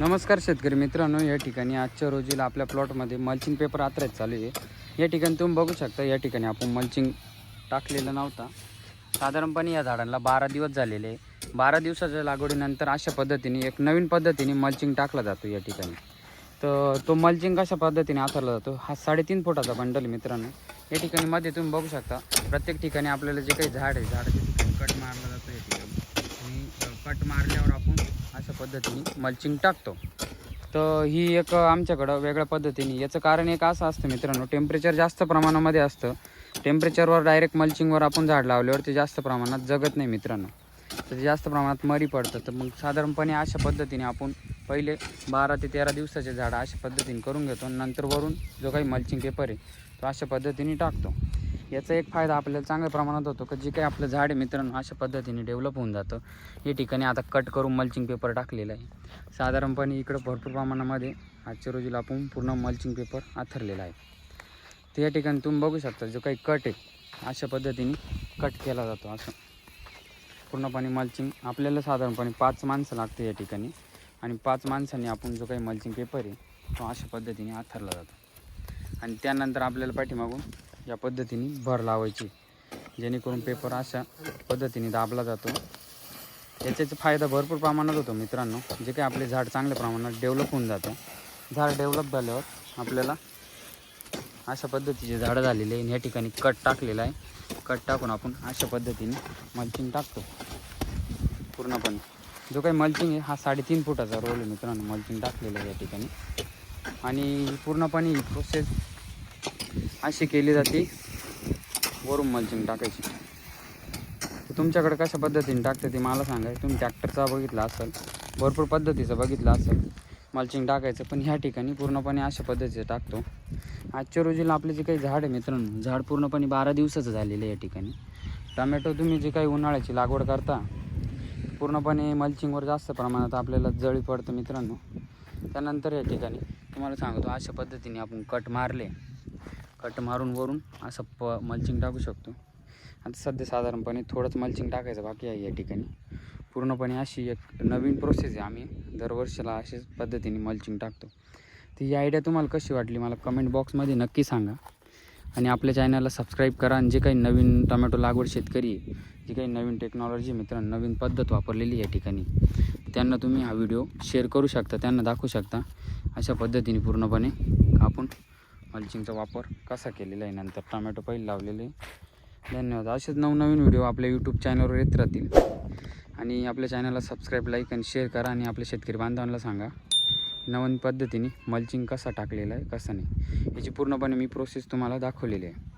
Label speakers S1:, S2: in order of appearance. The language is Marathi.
S1: नमस्कार शेतकरी मित्रांनो या ठिकाणी आजच्या रोजीला आपल्या प्लॉटमध्ये मल्चिंग पेपर आत्रेच चालू आहे. या ठिकाणी तुम्ही बघू शकता या ठिकाणी आपण मल्चिंग टाकलेलं नव्हता. साधारणपणे या झाडांना बारा दिवस झालेले आहे. बारा दिवसाच्या लागवडीनंतर अशा पद्धतीने एक नवीन पद्धतीने मल्चिंग टाकला जातो या ठिकाणी. तर तो मल्चिंग कशा पद्धतीने आथरला जातो हा साडेतीन फुटाचा बंडल मित्रांनो. या ठिकाणी मध्ये तुम्ही बघू शकता प्रत्येक ठिकाणी आपल्याला जे काही झाड आहे झाडाच्या ठिकाणी कट मारला जातो या ठिकाणी. आणि कट मारल्यावर आपण अशा पद्धतीने मल्चिंग टाकतो. तर ही एक आमच्याकडं वेगळ्या पद्धतीने याचं कारण एक असं असतं मित्रांनो टेम्परेचर जास्त प्रमाणामध्ये असतं. टेम्परेचरवर डायरेक्ट मल्चिंगवर आपण झाड लावल्यावर ते जास्त प्रमाणात जगत नाही मित्रांनो. तर ते जास्त प्रमाणात मरी पडतं. तर मग साधारणपणे अशा पद्धतीने आपण पहिले बारा ते तेरा दिवसाचे झाडं अशा पद्धतीने करून घेतो. नंतर वरून जो काही मल्चिंग पेपर आहे तो अशा पद्धतीने टाकतो. याचा एक फायदा आपल्याला चांगल्या प्रमाणात होतो की जे काही आपलं झाड आहे मित्रांनो अशा पद्धतीने डेव्हलप होऊन जातं. या ठिकाणी आता कट करून मल्चिंग पेपर टाकलेला आहे. साधारणपणे इकडं भरपूर प्रमाणामध्ये आजच्या रोजीला आपण पूर्ण मल्चिंग पेपर आथरलेला आहे. तर या ठिकाणी तुम्ही बघू शकता जो काही कट आहे अशा पद्धतीने कट केला जातो असं. पूर्णपणे मल्चिंग आपल्याला साधारणपणे पाच माणसं लागते या ठिकाणी. आणि पाच माणसांनी आपण जो काही मल्चिंग पेपर आहे तो अशा पद्धतीने आथरला जातो. आणि त्यानंतर आपल्याला पाठीमागून या पद्धतीने भर लावायची. जेणेकरून पेपर अशा पद्धतीने दाबला जातो. याच्याचा फायदा भरपूर प्रमाणात होतो मित्रांनो. जे काही आपले झाड चांगल्या प्रमाणात डेव्हलप होऊन जातं. झाड डेव्हलप झाल्यावर आपल्याला अशा पद्धतीचे झाडं झालेले आहे आणि या ठिकाणी कट टाकलेला आहे. कट टाकून आपण अशा पद्धतीने मल्चिंग टाकतो. पूर्णपणे. जो काही मल्चिंग आहे हा साडेतीन फुटाचा रोल आहे मित्रांनो. मल्चिंग टाकलेलं आहे या ठिकाणी. आणि पूर्णपणे ही प्रोसेस अशी केली जाते. वरून मल्चिंग टाकायची. तुमच्याकडं तुमच्याकडे कशा पद्धतीने टाकतं ते मला सांगा. तुम्ही ट्रॅक्टरचा बघितला असेल भरपूर पद्धतीचं बघितलं असेल मल्चिंग टाकायचं. पण ह्या ठिकाणी पूर्णपणे अशा पद्धतीचं टाकतो. आजच्या रोजीला आपले जे काही झाड आहे मित्रांनो झाड पूर्णपणे बारा दिवसाचं झालेलं आहे या ठिकाणी. टमॅटो तुम्ही जे काही उन्हाळ्याची लागवड करता पूर्णपणे मल्चिंगवर जास्त प्रमाणात आपल्याला जळी पडतं मित्रांनो. त्यानंतर या ठिकाणी तुम्हाला सांगतो अशा पद्धतीने आपण कट मारले. कट मारून वरून असं प मल्चिंग टाकू शकतो. आता सध्या साधारणपणे थोडंच मल्चिंग टाकायचं बाकी आहे या ठिकाणी. पूर्णपणे अशी एक नवीन प्रोसेस आहे आम्ही. दरवर्षीला अशाच पद्धतीने मल्चिंग टाकतो. तर ही आयडिया तुम्हाला कशी वाटली मला कमेंट बॉक्समध्ये नक्की सांगा. आणि आपल्या चॅनलला सबस्क्राईब करा आणि जे काही नवीन टोमॅटो लागवड शेतकरी जी काही नवीन टेक्नॉलॉजी मित्रांनो नवीन पद्धत वापरलेली या ठिकाणी त्यांना तुम्ही हा व्हिडिओ शेअर करू शकता त्यांना दाखवू शकता. अशा पद्धतीने पूर्णपणे आपण मल्चिंगचा वापर कसा केलेला आहे? नंतर टोमॅटो पहिले लावलेले. धन्यवाद. असेच नवनवीन व्हिडिओ आपल्या यूट्यूब चॅनलवर येत राहतील. आणि आपल्या चॅनलला सबस्क्राईब लाईक आणि शेअर करा आणि आपल्या शेतकरी बांधवांना सांगा नवीन पद्धतीने मल्चिंग कसा टाकलेला आहे कसा नाही. याची पूर्णपणे मी प्रोसेस तुम्हाला दाखवलेली आहे.